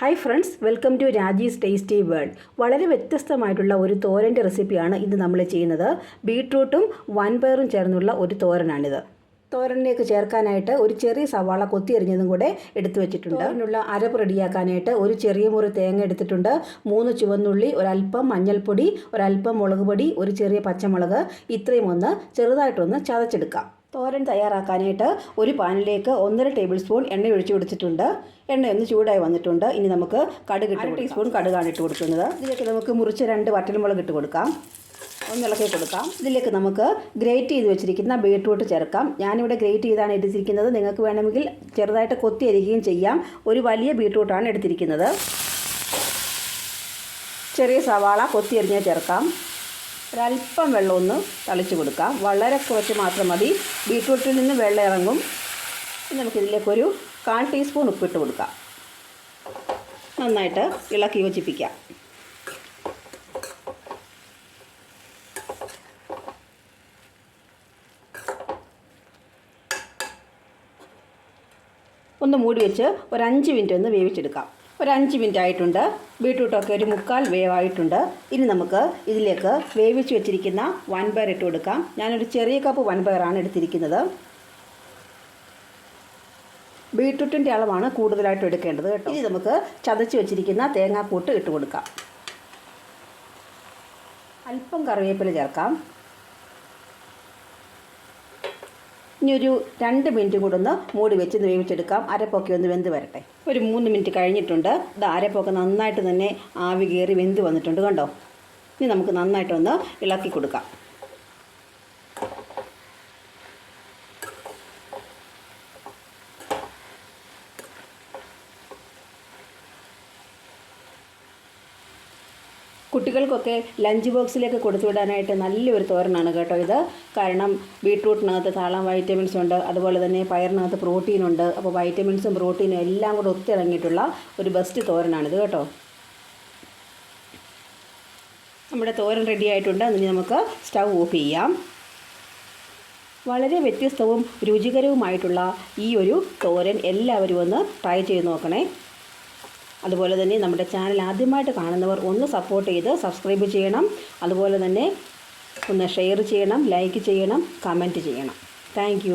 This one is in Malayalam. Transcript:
Hi friends welcome to Raji's tasty world വളരെ വ്യത്യസ്തമായിട്ടുള്ള ഒരു തോരന്റെ റെസിപ്പിയാണ് ഇന്ന് നമ്മൾ ചെയ്യുന്നത്. ബീട്രൂട്ടും വൻപയറും ചേർന്നുള്ള ഒരു തോരനാണിത്. തോരനിലേക്ക് ചേർക്കാനായിട്ട് ഒരു ചെറിയ സവാള കൊത്തി എറിഞ്ഞതും കൂടെ എടുത്തു വെച്ചിട്ടുണ്ട്. അതിനുള്ള അരപ്പ് റെഡിയാക്കാനായിട്ട് ഒരു ചെറിയ മുറി തേങ്ങ എടുത്തിട്ടുണ്ട്. മൂന്ന് ചുവന്നുള്ളി ഒരല്പം മഞ്ഞൾപ്പൊടി ഒരല്പം മുളക് പൊടി ഒരു ചെറിയ പച്ചമുളക്. ഇത്രയും ഒന്ന് ചെറുതായിട്ടൊന്ന് ചതച്ചെടുക്കാം. തോരൻ തയ്യാറാക്കാനായിട്ട് ഒരു പാനിലേക്ക് ഒന്നര ടേബിൾ സ്പൂൺ എണ്ണ ഒഴിച്ചു കൊടുത്തിട്ടുണ്ട്. എണ്ണ ഒന്ന് ചൂടായി വന്നിട്ടുണ്ട്. ഇനി നമുക്ക് കടുക് ഇട്ട് ടീസ്പൂൺ കടുകാണ് ഇട്ട് കൊടുക്കുന്നത്. ഇതിലേക്ക് നമുക്ക് മുറിച്ച് രണ്ട് വറ്റൽമുളക് ഇട്ട് കൊടുക്കാം. ഒന്ന് ഇളക്കി കൊടുക്കാം. ഇതിലേക്ക് നമുക്ക് ഗ്രേറ്റ് ചെയ്ത് വെച്ചിരിക്കുന്ന ബീട്രൂട്ട് ചേർക്കാം. ഞാനിവിടെ ഗ്രേറ്റ് ചെയ്താണ് എടുത്തിരിക്കുന്നത്. നിങ്ങൾക്ക് വേണമെങ്കിൽ ചെറുതായിട്ട് കൊത്തി അരിക്കുകയും ചെയ്യാം. ഒരു വലിയ ബീട്രൂട്ടാണ് എടുത്തിരിക്കുന്നത്. ചെറിയ സവാള കൊത്തി അരിഞ്ഞ് ചേർക്കാം. ഒരല്പം വെള്ളം ഒന്ന് തളിച്ച് കൊടുക്കാം. വളരെ കുറച്ച് മാത്രം മതി. ബീട്രൂട്ടിൽ നിന്ന് വെള്ളം ഇറങ്ങും. പിന്നെ നമുക്കിതിലേക്കൊരു കാൽ ടീസ്പൂൺ ഉപ്പിട്ട് കൊടുക്കാം. നന്നായിട്ട് ഇളക്കി യോജിപ്പിക്കാം. ഒന്ന് മൂടി വെച്ച് ഒരു അഞ്ച് മിനിറ്റ് ഒന്ന് വേവിച്ചെടുക്കാം. ഒരു അഞ്ച് മിനിറ്റ് ആയിട്ടുണ്ട് ബീട്രൂട്ടൊക്കെ ഒരു മുക്കാൽ വേവായിട്ടുണ്ട്. ഇനി നമുക്ക് ഇതിലേക്ക് വേവിച്ച് വെച്ചിരിക്കുന്ന വൻപയർ ഇട്ട് കൊടുക്കാം. ഞാനൊരു ചെറിയ കപ്പ് വൻപയറാണ് എടുത്തിരിക്കുന്നത്. ബീട്രൂട്ടിന്റെ അളവാണ് കൂടുതലായിട്ട് എടുക്കേണ്ടത് കേട്ടോ. ഇനി നമുക്ക് ചതച്ച് വെച്ചിരിക്കുന്ന തേങ്ങാക്കൂട്ട് ഇട്ട് കൊടുക്കാം. അല്പം കറിവേപ്പില ചേർക്കാം. ഇനി ഒരു രണ്ട് മിനിറ്റ് കൂടെ ഒന്ന് മൂടി വെച്ച് വേവിച്ചെടുക്കാം. അരപ്പൊക്കെ ഒന്ന് വെന്ത് വരട്ടെ. ഒരു മൂന്ന് മിനിറ്റ് കഴിഞ്ഞിട്ടുണ്ട്. ഇത് അരപ്പൊക്കെ നന്നായിട്ട് തന്നെ ആവി കയറി വെന്ത് വന്നിട്ടുണ്ട് കണ്ടോ? ഇനി നമുക്ക് നന്നായിട്ടൊന്ന് ഇളക്കി കൊടുക്കാം. കുട്ടികൾക്കൊക്കെ ലഞ്ച് ബോക്സിലേക്ക് കൊടുത്തു വിടാനായിട്ട് നല്ലൊരു തോരനാണ് കേട്ടോ ഇത്. കാരണം ബീട്രൂട്ടിനകത്ത് ധാരാളം വൈറ്റമിൻസ് ഉണ്ട് അതുപോലെ തന്നെ പയറിനകത്ത് പ്രോട്ടീൻ ഉണ്ട്. അപ്പോൾ വൈറ്റമിൻസും പ്രോട്ടീനും എല്ലാം കൂടെ ഒത്തിറങ്ങിയിട്ടുള്ള ഒരു ബെസ്റ്റ് തോരനാണിത് കേട്ടോ. നമ്മുടെ തോരൻ റെഡി ആയിട്ടുണ്ട്. അതിന് നമുക്ക് സ്റ്റൗ ഓഫ് ചെയ്യാം. വളരെ വ്യത്യസ്തവും രുചികരവുമായിട്ടുള്ള ഈ ഒരു തോരൻ എല്ലാവരും ഒന്ന് ട്രൈ ചെയ്ത് നോക്കണേ. അതുപോലെ തന്നെ നമ്മുടെ ചാനൽ ആദ്യമായിട്ട് കാണുന്നവർ ഒന്ന് സപ്പോർട്ട് ചെയ്ത് സബ്സ്ക്രൈബ് ചെയ്യണം. അതുപോലെ തന്നെ ഒന്ന് ഷെയർ ചെയ്യണം ലൈക്ക് ചെയ്യണം കമന്റ് ചെയ്യണം. താങ്ക്